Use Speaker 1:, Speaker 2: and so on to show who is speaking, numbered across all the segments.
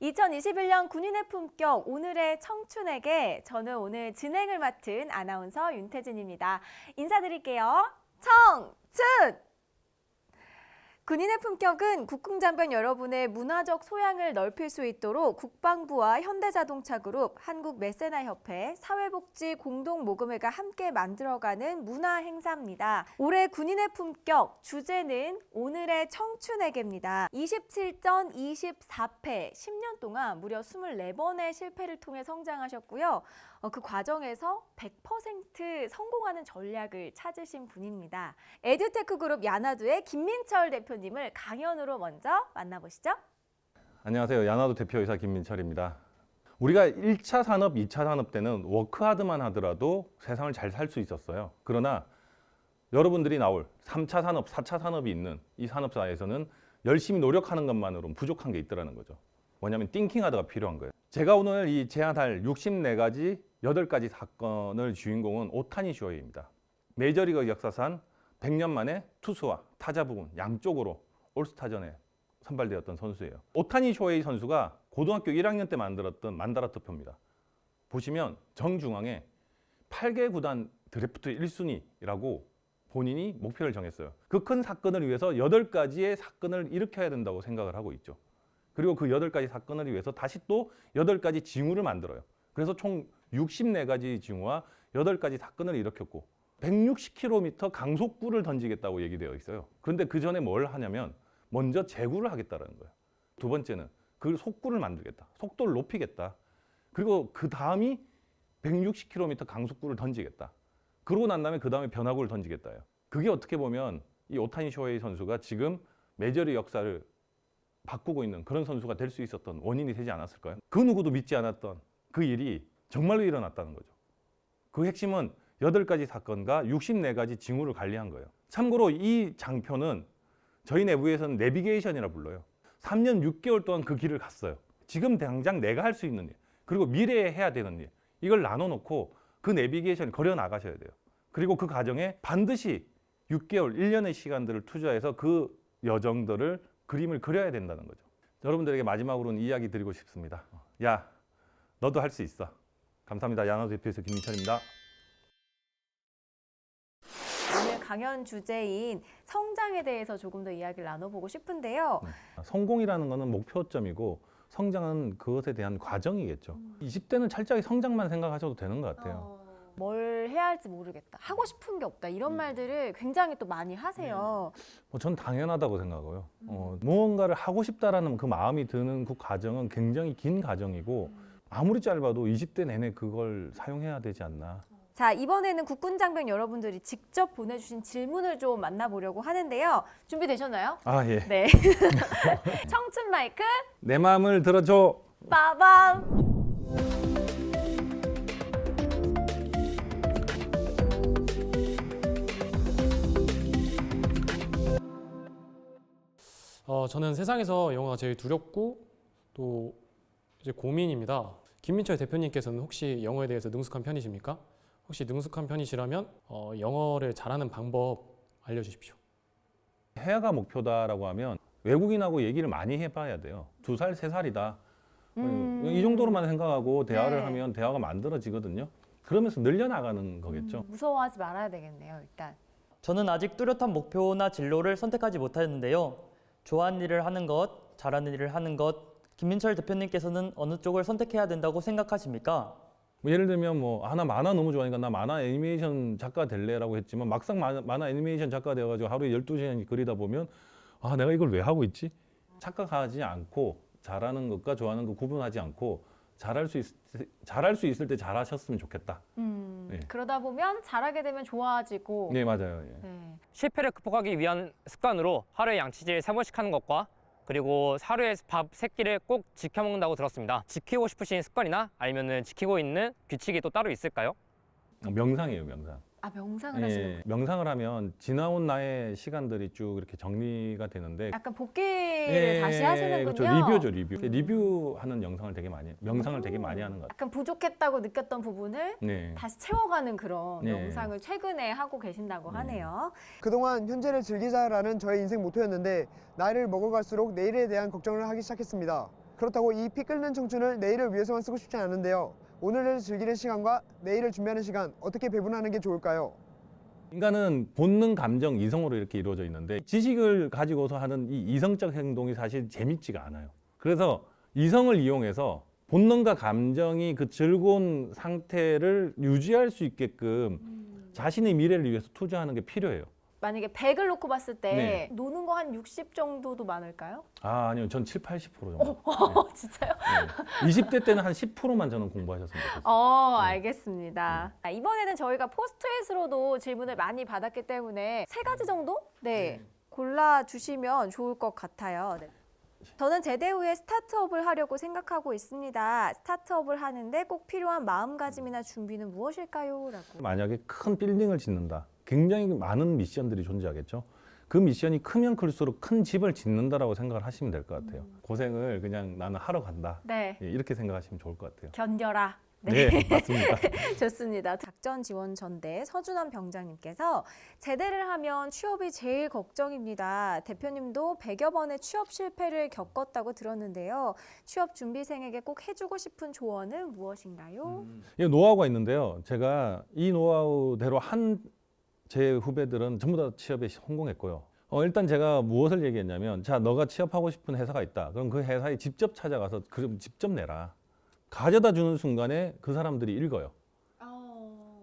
Speaker 1: 2021년 군인의 품격 오늘의 청춘에게 저는 오늘 진행을 맡은 아나운서 윤태진입니다. 인사드릴게요. 청춘! 군인의 품격은 국궁장병 여러분의 문화적 소양을 넓힐 수 있도록 국방부와 현대자동차그룹, 한국메세나협회, 사회복지 공동모금회가 함께 만들어가는 문화 행사입니다. 올해 군인의 품격 주제는 오늘의 청춘에게입니다. 27전 24패 10년 동안 무려 24번의 실패를 통해 성장하셨고요. 어, 그 과정에서 100% 성공하는 전략을 찾으신 분입니다. 에듀테크 그룹 야나두의 김민철 대표님을 강연으로 먼저 만나보시죠.
Speaker 2: 안녕하세요. 야나도 대표이사 김민철입니다. 우리가 1차 산업, 2차 산업 때는 워크하드만 하더라도 세상을 잘 살 수 있었어요. 그러나 여러분들이 나올 3차 산업, 4차 산업이 있는 이 산업사에서는 열심히 노력하는 것만으로는 부족한 게 있더라는 거죠. 뭐냐면 띵킹하드가 필요한 거예요. 제가 오늘 이 제안할 64가지 8가지 사건을 주인공은 오타니 쇼헤이입니다. 메이저리그 역사상 100년 만에 투수와 타자 부분 양쪽으로 올스타전에 선발되었던 선수예요. 오타니 쇼헤이 선수가 고등학교 1학년 때 만들었던 만다라 투표입니다. 보시면 정중앙에 8개 구단 드래프트 1순위라고 본인이 목표를 정했어요. 그 큰 사건을 위해서 8가지의 사건을 일으켜야 된다고 생각을 하고 있죠. 그리고 그 8가지 사건을 위해서 다시 또 8가지 징후를 만들어요. 그래서 총 64가지 징후와 8가지 사건을 일으켰고 160km 강속구를 던지겠다고 얘기되어 있어요. 그런데 그 전에 뭘 하냐면 먼저 제구를 하겠다라는 거예요. 두 번째는 그 속구를 만들겠다. 속도를 높이겠다. 그리고 그 다음이 160km 강속구를 던지겠다. 그러고 난 다음에 그 다음에 변화구를 던지겠다요. 그게 어떻게 보면 이 오타니 쇼헤이 선수가 지금 메이저리 역사를 바꾸고 있는 그런 선수가 될 수 있었던 원인이 되지 않았을까요? 그 누구도 믿지 않았던 그 일이 정말로 일어났다는 거죠. 그 핵심은 8가지 사건과 64가지 징후를 관리한 거예요. 참고로 이 장표는 저희 내부에서는 내비게이션이라 불러요. 3년 6개월 동안 그 길을 갔어요. 지금 당장 내가 할 수 있는 일, 그리고 미래에 해야 되는 일, 이걸 나눠놓고 그 내비게이션을 걸어 나가셔야 돼요. 그리고 그 과정에 반드시 6개월, 1년의 시간들을 투자해서 그 여정들을 그림을 그려야 된다는 거죠. 여러분들에게 마지막으로는 이야기 드리고 싶습니다. 야, 너도 할 수 있어. 감사합니다. 야나 대표에서 김민철입니다.
Speaker 1: 오늘 강연 주제인 성장에 대해서 조금 더 이야기를 나눠보고 싶은데요.
Speaker 2: 성공이라는 것은 목표점이고 성장은 그것에 대한 과정이겠죠. 20대는 철저하게 성장만 생각하셔도 되는 것 같아요.
Speaker 1: 어, 뭘 해야 할지 모르겠다. 하고 싶은 게 없다. 이런
Speaker 2: 음.
Speaker 1: 말들을 굉장히 또 많이 하세요.
Speaker 2: 뭐 전 당연하다고 생각하고요. 어, 무언가를 하고 싶다라는 그 마음이 드는 그 과정은 굉장히 긴 과정이고 아무리 짧아도 20대 내내 그걸 사용해야 되지 않나.
Speaker 1: 자, 이번에는 국군 장병 여러분들이 직접 보내주신 질문을 좀 만나보려고 하는데요. 준비되셨나요?
Speaker 2: 아 예.
Speaker 1: 네. 청춘 마이크
Speaker 2: 내 마음을 들어줘.
Speaker 1: 빠밤.
Speaker 3: 어, 저는 세상에서 영어가 제일 두렵고 또 이제 고민입니다. 김민철 대표님께서는 혹시 영어에 대해서 능숙한 편이십니까? 혹시 능숙한 편이시라면 어, 영어를 잘하는 방법 알려주십시오.
Speaker 2: 해야가 목표다라고 하면 외국인하고 얘기를 많이 해봐야 돼요. 두 살, 세 살이다.
Speaker 1: 음.
Speaker 2: 이 정도로만 생각하고 대화를
Speaker 1: 네.
Speaker 2: 하면 대화가 만들어지거든요. 그러면서 늘려나가는 거겠죠.
Speaker 1: 음, 무서워하지 말아야 되겠네요. 일단.
Speaker 4: 저는 아직 뚜렷한 목표나 진로를 선택하지 못했는데요. 좋아하는 일을 하는 것, 잘하는 일을 하는 것, 김민철 대표님께서는 어느 쪽을 선택해야 된다고 생각하십니까?
Speaker 2: 뭐 예를 들면 뭐 아 나 만화 너무 좋아하니까 나 만화 애니메이션 작가 될래라고 했지만 막상 만화, 만화 애니메이션 작가 되어가지고 하루에 12시간 그리다 보면 아 내가 이걸 왜 하고 있지? 착각하지 않고 잘하는 것과 좋아하는 거 구분하지 않고 잘할 수 있, 잘할 수 있을 때 잘하셨으면 좋겠다.
Speaker 1: 음,
Speaker 2: 네.
Speaker 1: 그러다 보면 잘하게 되면 좋아지고.
Speaker 2: 네 맞아요. 예.
Speaker 1: 네.
Speaker 5: 실패를 극복하기 위한 습관으로 하루에 양치질 세번씩 하는 것과 그리고 하루에 밥 세끼를 꼭 지켜 먹는다고 들었습니다. 지키고 싶으신 습관이나 아니면은 지키고 있는 규칙이 또 따로 있을까요?
Speaker 2: 명상이에요 명상.
Speaker 1: 아 명상을 하시는
Speaker 2: 예, 명상을 하면 지나온 나의 시간들이 쭉 이렇게 정리가 되는데
Speaker 1: 약간 복귀를 다시 하시는군요.
Speaker 2: 그렇죠. 리뷰죠 리뷰. 리뷰하는 영상을 되게 많이 명상을 되게 많이 하는 것 같아요.
Speaker 1: 약간 부족했다고 느꼈던 부분을
Speaker 2: 네.
Speaker 1: 다시 채워가는 그런
Speaker 2: 네.
Speaker 1: 영상을 최근에 하고 계신다고
Speaker 2: 네.
Speaker 1: 하네요.
Speaker 6: 그동안 현재를 즐기자라는 저의 인생 모토였는데 나이를 먹어갈수록 내일에 대한 걱정을 하기 시작했습니다. 그렇다고 이 피 끓는 청춘을 내일을 위해서만 쓰고 싶지 않은데요. 오늘을 즐기는 시간과 내일을 준비하는 시간 어떻게 배분하는 게 좋을까요?
Speaker 2: 인간은 본능, 감정, 이성으로 이렇게 이루어져 있는데 지식을 가지고서 하는 이 이성적 행동이 사실 재밌지가 않아요. 그래서 이성을 이용해서 본능과 감정이 그 즐거운 상태를 유지할 수 있게끔 자신의 미래를 위해서 투자하는 게 필요해요.
Speaker 1: 만약에 100을 놓고 봤을 때
Speaker 2: 네.
Speaker 1: 노는 거 한 60 정도도 많을까요?
Speaker 2: 아, 아니요. 전 7, 80% 정도.
Speaker 1: 어, 진짜요?
Speaker 2: 네. 20대 때는 한 10%만 저는 공부하셨으면 좋겠어요.
Speaker 1: 어, 알겠습니다. 아, 이번에는 저희가 포스트잇으로도 질문을 많이 받았기 때문에 세 가지 정도? 네. 골라 주시면 좋을 것 같아요. 네. 저는 제대 후에 스타트업을 하려고 생각하고 있습니다. 스타트업을 하는데 꼭 필요한 마음가짐이나 준비는 무엇일까요? 라고.
Speaker 2: 만약에 큰 빌딩을 짓는다. 굉장히 많은 미션들이 존재하겠죠. 그 미션이 크면 클수록 큰 집을 짓는다라고 생각을 하시면 될 것 같아요. 고생을 그냥 나는 하러 간다.
Speaker 1: 네.
Speaker 2: 예, 이렇게 생각하시면 좋을 것 같아요.
Speaker 1: 견뎌라.
Speaker 2: 네, 맞습니다.
Speaker 1: 좋습니다. 작전 지원 전대 서준환 병장님께서 제대를 하면 취업이 제일 걱정입니다. 대표님도 100여 번의 취업 실패를 겪었다고 들었는데요. 취업 준비생에게 꼭 해주고 싶은 조언은 무엇인가요?
Speaker 2: 이 노하우가 있는데요. 제가 이 노하우대로 한 제 후배들은 전부 다 취업에 성공했고요. 어, 일단 제가 무엇을 얘기했냐면, 자, 너가 취업하고 싶은 회사가 있다. 그럼 그 회사에 직접 찾아가서 그럼 직접 내라. 가져다 주는 순간에 그 사람들이 읽어요.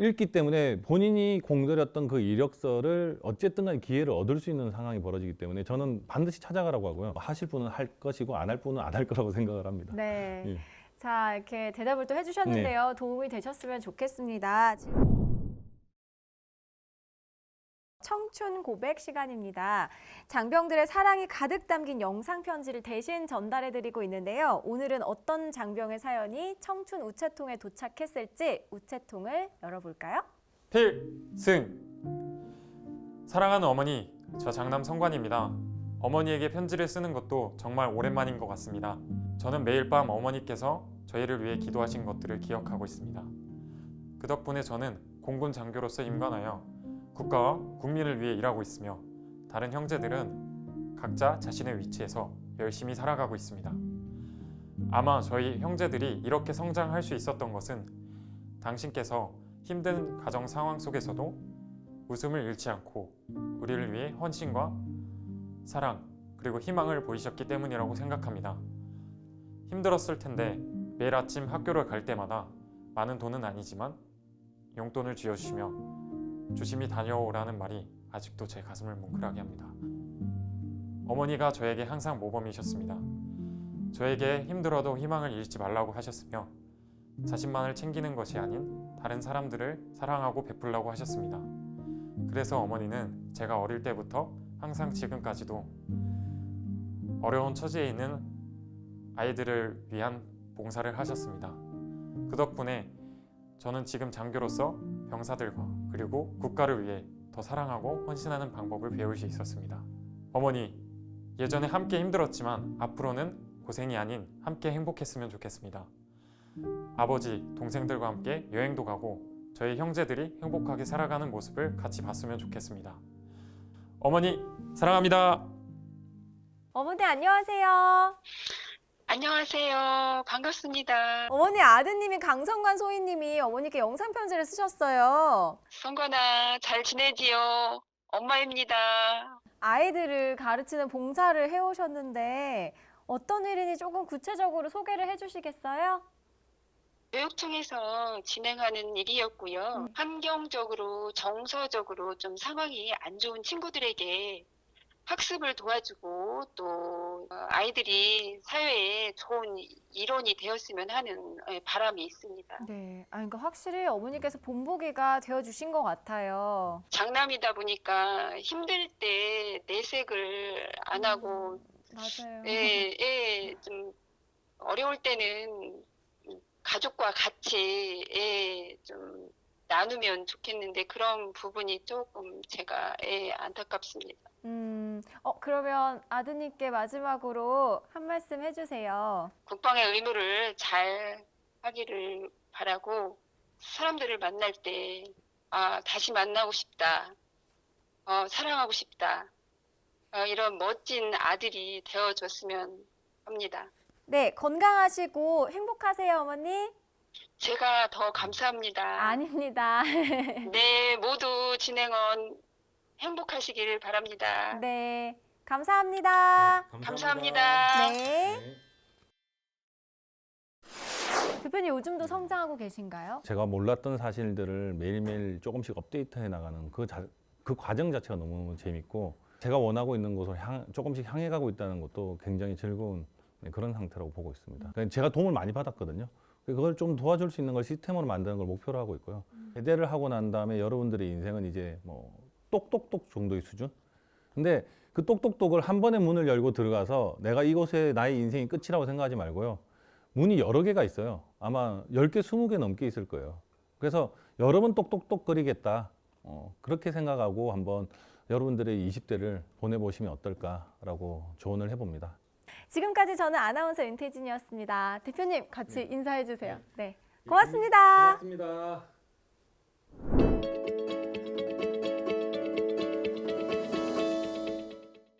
Speaker 2: 읽기 때문에 본인이 공들였던 그 이력서를 어쨌든 간에 기회를 얻을 수 있는 상황이 벌어지기 때문에 저는 반드시 찾아가라고 하고요. 하실 분은 할 것이고 안 할 분은 안 할 거라고 생각을 합니다.
Speaker 1: 네.
Speaker 2: 예.
Speaker 1: 자, 이렇게 대답을 또 해주셨는데요. 도움이 되셨으면 좋겠습니다. 지- 청춘 고백 시간입니다. 장병들의 사랑이 가득 담긴 영상 편지를 대신 전달해 드리고 있는데요. 오늘은 어떤 장병의 사연이 청춘 우체통에 도착했을지 우체통을 열어볼까요?
Speaker 7: 필승 사랑하는 어머니 저 장남 성관입니다 어머니에게 편지를 쓰는 것도 정말 오랜만인 것 같습니다 저는 매일 밤 어머니께서 저희를 위해 기도하신 것들을 기억하고 있습니다 그 덕분에 저는 공군 장교로서 임관하여 국가와 국민을 위해 일하고 있으며 다른 형제들은 각자 자신의 위치에서 열심히 살아가고 있습니다 아마 저희 형제들이 이렇게 성장할 수 있었던 것은 당신께서 힘든 가정 상황 속에서도 웃음을 잃지 않고 우리를 위해 헌신과 사랑 그리고 희망을 보이셨기 때문이라고 생각합니다. 힘들었을 텐데 매일 아침 학교를 갈 때마다 많은 돈은 아니지만 용돈을 쥐어주시며 조심히 다녀오라는 말이 아직도 제 가슴을 뭉클하게 합니다. 어머니가 저에게 항상 모범이셨습니다. 저에게 힘들어도 희망을 잃지 말라고 하셨으며 자신만을 챙기는 것이 아닌 다른 사람들을 사랑하고 베풀라고 하셨습니다. 그래서 어머니는 제가 어릴 때부터 항상 지금까지도 어려운 처지에 있는 아이들을 위한 봉사를 하셨습니다. 그 덕분에 저는 지금 장교로서 병사들과 그리고 국가를 위해 더 사랑하고 헌신하는 방법을 배울 수 있었습니다. 어머니, 예전에 함께 힘들었지만 앞으로는 고생이 아닌 함께 행복했으면 좋겠습니다. 아버지, 동생들과 함께 여행도 가고 저희 형제들이 행복하게 살아가는 모습을 같이 봤으면 좋겠습니다. 어머니, 사랑합니다.
Speaker 1: 어머니 안녕하세요.
Speaker 8: 안녕하세요. 반갑습니다.
Speaker 1: 어머니 아드님이 강성관 소희님이 어머니께 영상 편지를 쓰셨어요.
Speaker 8: 성관아, 잘 지내지요? 엄마입니다.
Speaker 1: 아이들을 가르치는 봉사를 해오셨는데 어떤 일인지 조금 구체적으로 소개를 해주시겠어요?
Speaker 8: 교육청에서 진행하는 일이었고요.
Speaker 1: 음.
Speaker 8: 환경적으로, 정서적으로 좀 상황이 안 좋은 친구들에게 학습을 도와주고 또 어, 아이들이 사회에 좋은 일원이 되었으면 하는 예, 바람이 있습니다.
Speaker 1: 네, 아, 그러니까 확실히 어머니께서 본보기가 되어 주신 것 같아요.
Speaker 8: 장남이다 보니까 힘들 때 내색을 안 하고
Speaker 1: 맞아요.
Speaker 8: 예, 예, 좀 어려울 때는 가족과 같이 예, 좀 나누면 좋겠는데 그런 부분이 조금 제가 예, 안타깝습니다.
Speaker 1: 음, 어, 그러면 아드님께 마지막으로 한 말씀 해주세요.
Speaker 8: 국방의 의무를 잘 하기를 바라고 사람들을 만날 때 아, 다시 만나고 싶다. 어, 사랑하고 싶다. 어, 이런 멋진 아들이 되어줬으면 합니다.
Speaker 1: 네, 건강하시고 행복하세요, 어머니.
Speaker 8: 제가 더 감사합니다.
Speaker 1: 아닙니다.
Speaker 8: 네, 모두 진행원 행복하시길 바랍니다.
Speaker 1: 네, 감사합니다.
Speaker 8: 감사합니다.
Speaker 1: 네. 대표님 요즘도 성장하고 계신가요?
Speaker 2: 제가 몰랐던 사실들을 매일매일 조금씩 업데이트해 나가는 그, 자, 그 과정 자체가 너무 재밌고 제가 원하고 있는 곳으로 향, 조금씩 향해 가고 있다는 것도 굉장히 즐거운 네, 그런 상태라고 보고 있습니다. 그러니까 제가 도움을 많이 받았거든요. 그걸 좀 도와줄 수 있는 걸 시스템으로 만드는 걸 목표로 하고 있고요. 제대를 하고 난 다음에 여러분들의 인생은 이제 뭐 똑똑똑 정도의 수준? 근데 그 똑똑똑을 한 번에 문을 열고 들어가서 내가 이곳에 나의 인생이 끝이라고 생각하지 말고요. 문이 여러 개가 있어요. 아마 10개, 20개 넘게 있을 거예요. 그래서 여러 번 똑똑똑 거리겠다. 어, 그렇게 생각하고 한번 여러분들의 20대를 보내보시면 어떨까라고 조언을 해봅니다.
Speaker 1: 지금까지 저는 아나운서 윤태진이었습니다. 대표님 같이 인사해 주세요. 네. 고맙습니다.
Speaker 2: 고맙습니다.